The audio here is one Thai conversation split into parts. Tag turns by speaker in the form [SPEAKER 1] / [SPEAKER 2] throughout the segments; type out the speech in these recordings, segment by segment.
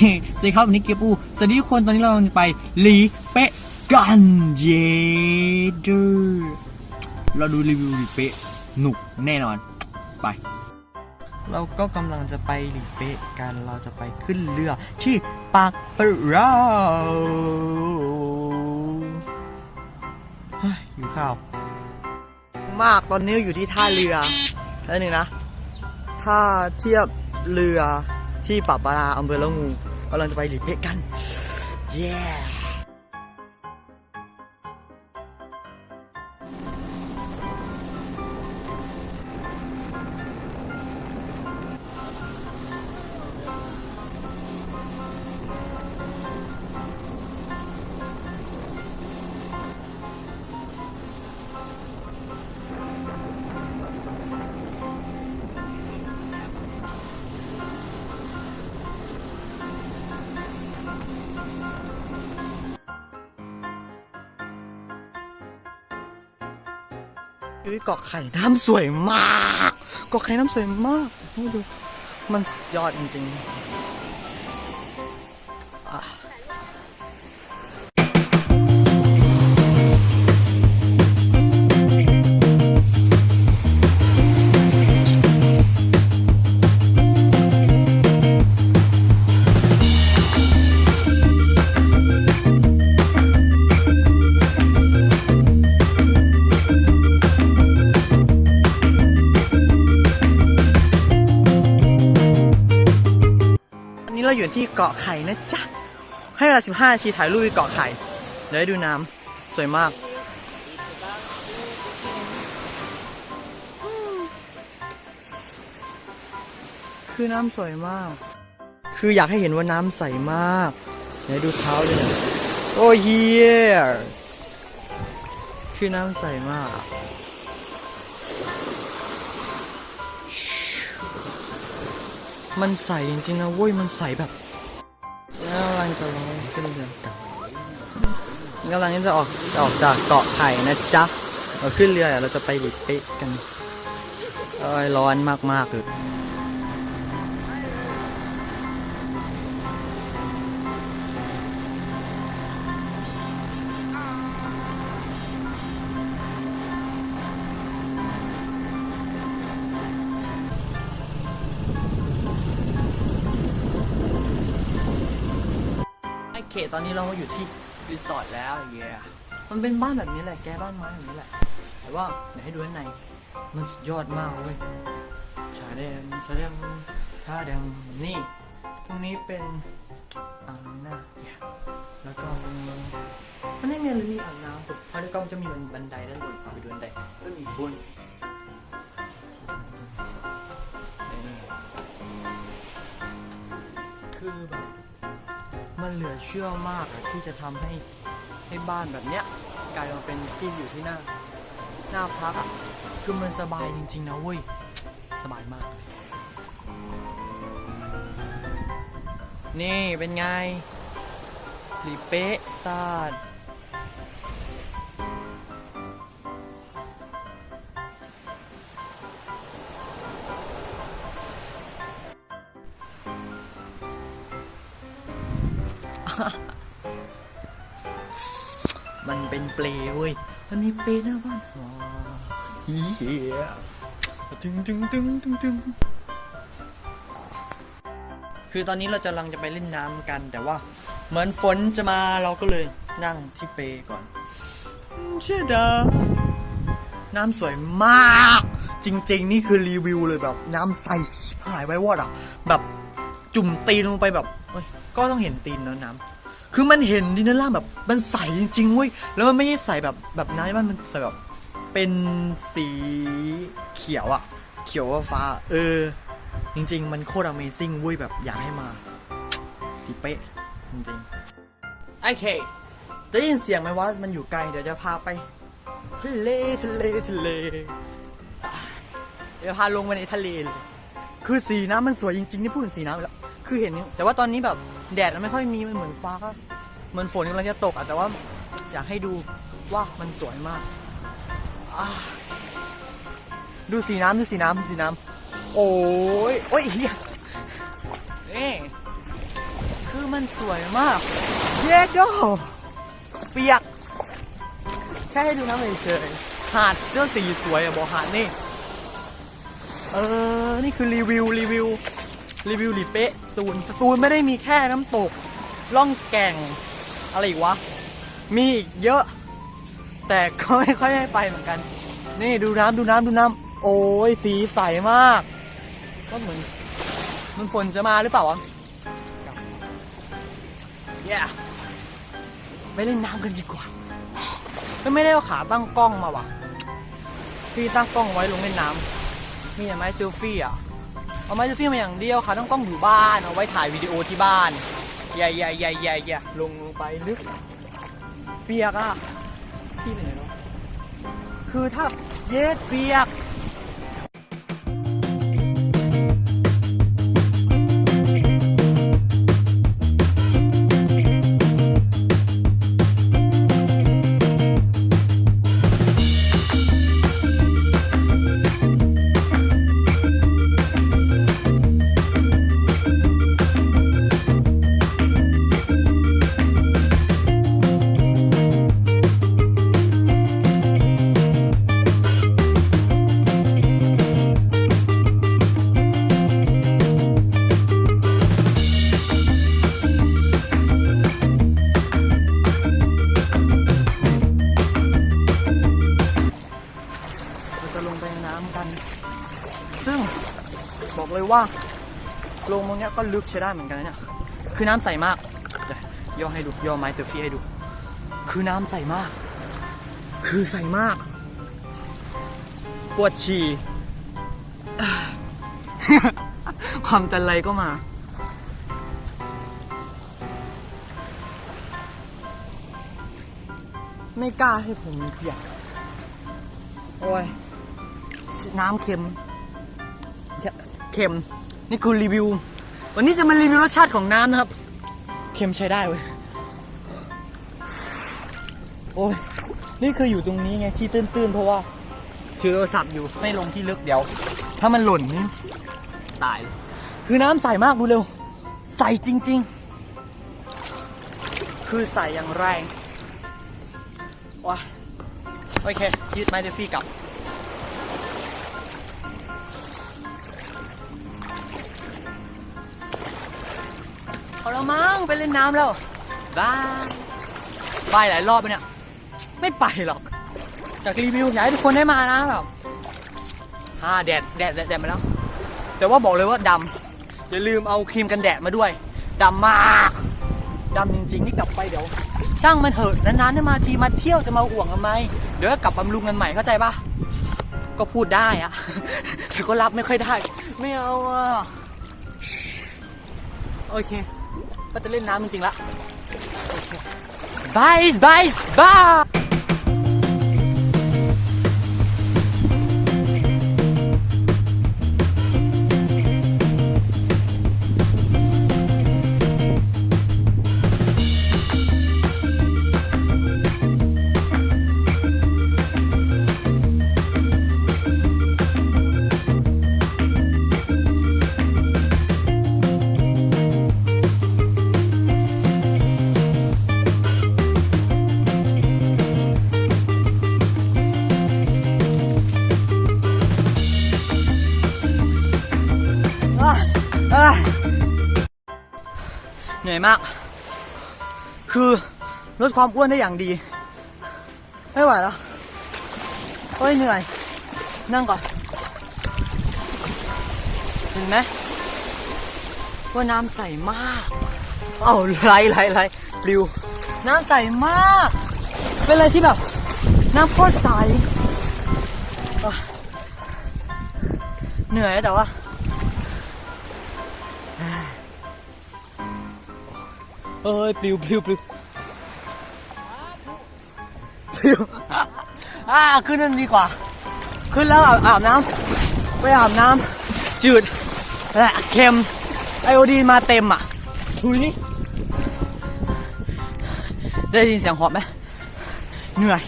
[SPEAKER 1] สวัสดีครับวันนี้เกียร์ปูสวัสดีทุกคนตอนนี้เรากำลังจะไปหลีเป๊ะกันเยเดอร์เราดูรีวิวหลีเป๊ะหนุกแน่นอนไป เราก็กำลังจะไปหลีเป๊ะกันเราจะไปขึ้นเรือที่ปากเปราเฮ้ยอยู่ข้าวมากตอนนี้อยู่ที่ท่าเรือแล้วนึงนะ ถ้าเทียบเรือที่ปากปราอำเภอละงู กำลังจะไปหลีเป๊ะกัน เย้ เอ้ยเกาะไข่น้ำสวยมาก เกาะไข่น้ำสวยมากดู มันสุดยอดจริงๆ ที่เกาะไข่นะจ๊ะ ให้เวลา15นาทีถ่ายรูปที่เกาะไข่ เดี๋ยวให้ดูน้ำสวยมาก คือน้ำสวยมาก คืออยากให้เห็นว่าน้ำใสมาก เดี๋ยวดูเท้าด้วยนะโอ้เฮียคือน้ำใสมาก มันใสจริงๆนะเว้ยมันใสแบบแล้วกำลังจะลงขึ้นเรือกับกำลังจะออกจะออกจากเกาะไข่นะจ๊ะเราขึ้นเรือเราจะไปหลิเป๊ะกันอ้ยร้อนมากๆเลย อเคตอนนี้เราก็อยู่ที่รีสอร์ทแล้วเย้มันเป็นบ้านแบบนี้แหละ แกบ้านไม้แบบนี้แหละ แต่ว่าเดี๋ยวให้ดูข้างใน มันสุดยอดมากเว้ยชาแดงชาแดงชาแดงนี่ ตรงนี้เป็นอ่างน้ำแล้วก็มันไม่มีอะไรมีอ่างน้ำผมเพราะในกล้องจะมีบันไดด้านบนเอาไปดูบันไดก็มีบน เหลือเชื่อมากที่จะทำให้ให้บ้านแบบเนี้ยกลายมาเป็นที่อยู่ที่หน้าหน้าพักอะคือมันสบายจริงๆนะเว้ยสบายมาก นี่เป็นไงหลีเป๊ะซาด มันเป็นเปลเว้ย มันมีเปลหน้าบ้านอ๋อเฮียตึงตึงตึงตึงตึงคือตอนนี้เราจะลังจะไปเล่นน้ำกัน แต่ว่า เหมือนฝนจะมาเราก็เลยนั่งที่เปก่อน เชื่อดาน้ำสวยมาก จริง ๆ นี่คือรีวิวเลยแบบ น้ำใสหายไว้วอดอะ แบบจุ่มตีนลงไปแบบ ก็ต้องเห็นตีนแล้วน้ำคือมันเห็นดินด้านล่างแบบมันใสจริงๆเว้ยแล้วมันไม่ใช่ใสแบบแบบน้ำมันมันใสแบบเป็นสีเขียวอะเขียวฟ้า เออ จริง ๆ มันโคตร Amazing เว้ยแบบอยากให้มาพี่เป๊ะจริงๆไอเคได้ยินเสียงไหมว่ามันอยู่ไกลเดี๋ยวจะพาไปทะเลทะเลทะเลอะเดี๋ยวพาลงไปในทะเลเลยคือสีน้ำมันสวยจริงๆนี่พูดถึงสีน้ำแล้ว คือเห็นนี่แต่ว่าตอนนี้แบบ แดดมันไม่ค่อยมีมันเหมือนฟ้าก็เหมือนฝนกำลังจะตกอะแต่ว่าอยากให้ดูว่ามันสวยมากอ่าดูสีน้ำดูสีน้ำสีน้ำโอ้ยโอ้ยเฮียนี่คือมันสวยมากเย้โดเปียก แค่ให้ดูน้ำเฉยๆหาดเสื้อสีสวยอะบอกหาดนี่ เออ นี่คือรีวิวรีวิว รีวิวหลีเป๊ะสตูนสตูนไม่ได้มีแค่น้ำตก ล่องแก่ง อะไรอีกวะ มีอีกเยอะ แต่ก็ไม่ค่อยได้ไปเหมือนกัน นี่ดูน้ำดูน้ำดูน้ำโอ้ยสีใสมาก ก็เหมือนมันฝนจะมาหรือเปล่าวะเย้ไปเล่นน้ำกันดีกว่าก็ไม่ได้เอาขาตั้งกล้องมาว่ะพี่ตั้งกล้องไว้ลงเล่นน้ำมีแต่ไม้เซลฟี่อะ เอาไม้เซลฟี่มาอย่างเดียวค่ะต้องกล้องอยู่บ้านเอาไว้ถ่ายวิดีโอที่บ้านอย่าอย่าอย่าอย่าอย่าลงลงไปลึก เปียกอะพี่เป็นเนาะคือถ้าเย็ดเปียก ก็ลึกใช้ได้เหมือนกันนะเนี่ย คือน้ำใสมากย่อให้ดูย่อไม้เซลฟี่ให้ดู คือน้ำใสมาก คือใสมาก ปวดฉี่ ความจันไรก็มาไม่กล้าให้ผมเปียก โอ้ย น้ำเค็ม เค็ม นี่คือรีวิว วันนี้จะมารีวิวรสชาติของน้ำนะครับ เค็มใช้ได้เว้ย โอ้ย นี่คืออยู่ตรงนี้ไงที่ตื้นๆ เพราะว่าถือโทรศัพท์อยู่ไม่ลงที่ลึกเดี๋ยว ถ้ามันหล่นนี่ตายเลยคือน้ำใสมากดูเร็ว ใสจริง ๆ คือใสอย่างแรงว้าโอเคยืดไม้เดฟฟี่กลับ เอาละมั้งไปเล่นน้ำแล้วบายไปหลายรอบไปเนี่ย ไม่ไปหรอก จากรีวิวอยากให้ทุกคนได้มานะแบบฮ่าแดดแดดแดดแดดมาแล้ว แต่ว่าบอกเลยว่าดำอย่าลืมเอาครีมกันแดดมาด้วยดำมากดำจริงๆนี่กลับไปเดี๋ยว ช่างมันเถอะนานๆได้มาทีมาเที่ยวจะมาห่วงทำไมเดี๋ยวก็กลับบำรุงกันใหม่เข้าใจปะก็พูดได้อะแต่ก็รับไม่ค่อยได้ ไม่เอาอะโอเค ก็จะเล่นน้ำจริงๆละบายบายบาย เหนื่อยมาก คือลดความอ้วนได้อย่างดี ไม่ไหวแล้วโอ้ยเหนื่อย นั่งก่อน เห็นไหมว่าน้ำใสมาก เอ้าไหลไหลไหลริว น้ำใสมาก เป็นอะไรที่แบบ น้ำโคตรใส เหนื่อยแต่ว่า เอ้ยปลิวปลิวปลิวปลิวอ่าขึ้นนั่นดีกว่า ขึ้นแล้วอาบอาบน้ำไปอาบน้ำจืดและเค็มไอโอดีนมาเต็มอะทุยนี่ได้ยินเสียงหอบไหมเหนื่อย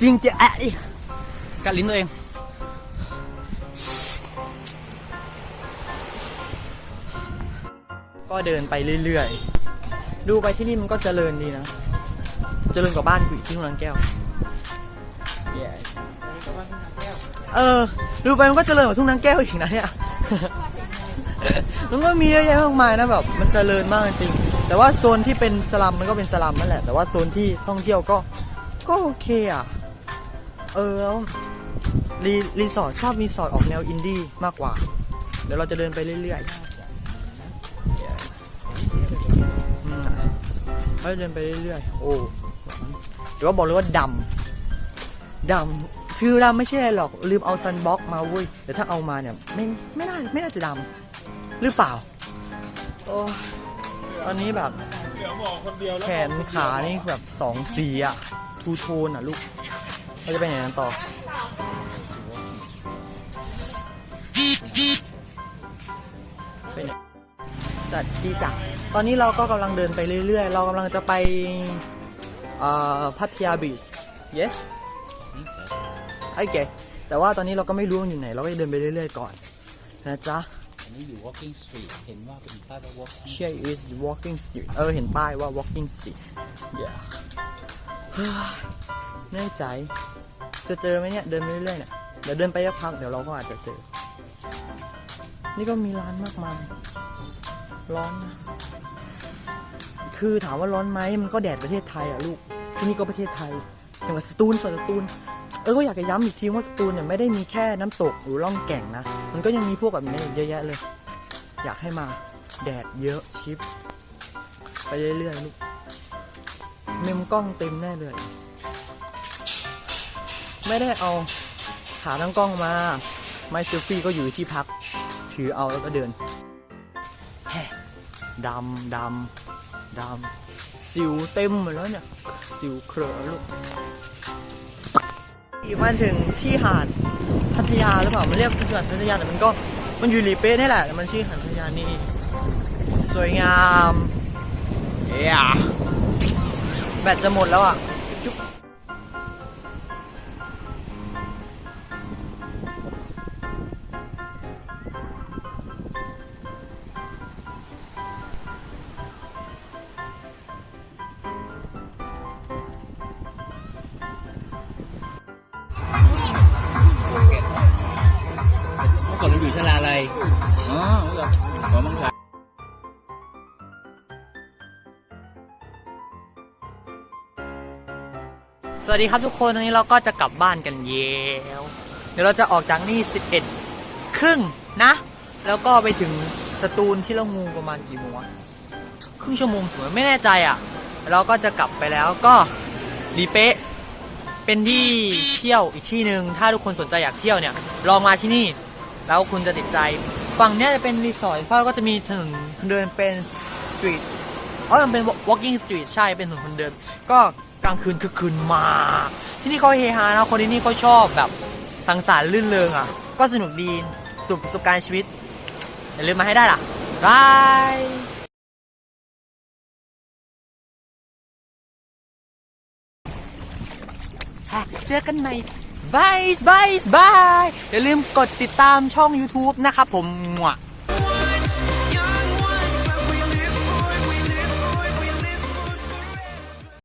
[SPEAKER 1] จริงจะแอะดิกัดลิ้นตัวเองก็เดินไปเรื่อยๆ ดูไปที่นี่มันก็เจริญดีนะ เจริญกว่าบ้านกูอีกที่ทุ่งนางแก้ว
[SPEAKER 2] yes
[SPEAKER 1] เออ ดูไปมันก็เจริญกว่าทุ่งนางแก้วอีกนะเนี่ย มันก็มีเยอะแยะมากมายนะแบบมันเจริญมากจริงๆแต่ว่าโซนที่เป็นสลัมมันก็เป็นสลัมนั่นแหละ แต่ว่าโซนที่ท่องเที่ยวก็ ก็โอเคอะ เออแล้วรีรีสอร์ทชอบรีสอร์ทออกแนวอินดี้มากกว่า เดี๋ยวเราจะเดินไปเรื่อยๆ เราจะเดินไปเรื่อยๆ โอ้เดี๋ยวว่าบอกเลยว่าดำดำชื่อดำไม่ใช่อะไรหรอก ลืมเอาซันบ็อกมาเว้ย แต่ถ้าเอามาเนี่ย ไม่ไม่น่าไม่น่าจะดำหรือเปล่า โอ้ยตอนนี้แบบ
[SPEAKER 2] เหลือหมอคนเดียวแล้ว
[SPEAKER 1] แขนขานี่แบบสองสีอะทูโทนอะลูกเราจะไปไหนกันต่อไปไหนจัดดีจ้ะ ตอนนี้เราก็กำลังเดินไปเรื่อยๆ เรากำลังจะไปเอ่อพัทยาบีช yes โอเคแต่ว่าตอนนี้เราก็ไม่รู้ว่าอยู่ไหน เราก็จะเดินไปเรื่อยๆก่อน นะจ๊ะ
[SPEAKER 2] อันนี้อยู่ walking street เห็นว่าเป็นป้ายว่า walking
[SPEAKER 1] Here is walking street เออ เห็นป้ายว่า walking street yeah เฮ้ยแน่ใจ จะเจอไหมเนี่ย เดินไปเรื่อยๆเนี่ย เดี๋ยวเดินไปสักพัก เดี๋ยวเราก็อาจจะเจอ นี่ก็มีร้านมากมาย ร้อนนะ คือถามว่าร้อนไหมมันก็แดดประเทศไทยอะลูกที่นี่ก็ประเทศไทยจังหวัดสตูลส่วนสตูลเออก็อยากจะย้ำอีกทีว่าสตูลเนี่ยไม่ได้มีแค่น้ำตกหรือล่องแก่งนะ มันก็ยังมีพวกแบบนี้เยอะแยะเลย อยากให้มาแดดเยอะชิป ไปเรื่อยๆลูกเมมกล้องเต็มแน่เลย ไม่ได้เอาขาตั้งกล้องมา ไม่เซลฟี่ก็อยู่ที่พัก ถือเอาแล้วก็เดินแฮ่ดำดำ ดำสิวเต็มหมดแล้วเนี่ย สิวเครอะลูกมาถึงที่หาดพัทยาหรือเปล่า มันเรียกหาดพัทยาแต่มันก็มันอยู่หลีเป้นี่แหละแต่มันชื่อหาดพัทยานี่ สวยงาม เอ้ยแบตจะหมดแล้วอะ
[SPEAKER 2] วั
[SPEAKER 1] สดีครับทุกคนตอนนี้เราก็จะกลับบ้านกันแล้วเดี๋ยวเราจะออกจากนี่ 11 ครึ่งนะ แล้วก็ไปถึงสตูลที่เรางูประมาณกี่โมงครึ่งชั่วโมงถึงไมไม่แน่ใจอะ เราก็จะกลับไปแล้วก็รีเป๊ะเป็นที่เที่ยวอีกที่หนึ่งถ้าทุกคนสนใจอยากเที่ยวเนี่ยลองมาที่นี่ แล้วคุณจะติดใจฝั่งเนี้ยจะเป็นรีสอร์ทเพราะก็จะมีถนนคนเดินเป็นสตรีทอ๋อมันเป็น walking street ใช่เป็นถนนคนเดินก็ กลางคืนคือคืนมากที่นี่เขาเฮฮานะคนที่นี่เขาชอบแบบสังสรรค์ลื่นเริงอะ ก็สนุกดีสุขประสบการณ์ชีวิตอย่าลืมมาให้ได้ล่ะบายเจอกันใหม่บายบายบายอย่าลืมกดติดตามช่อง YouTube นะครับผมมั่ว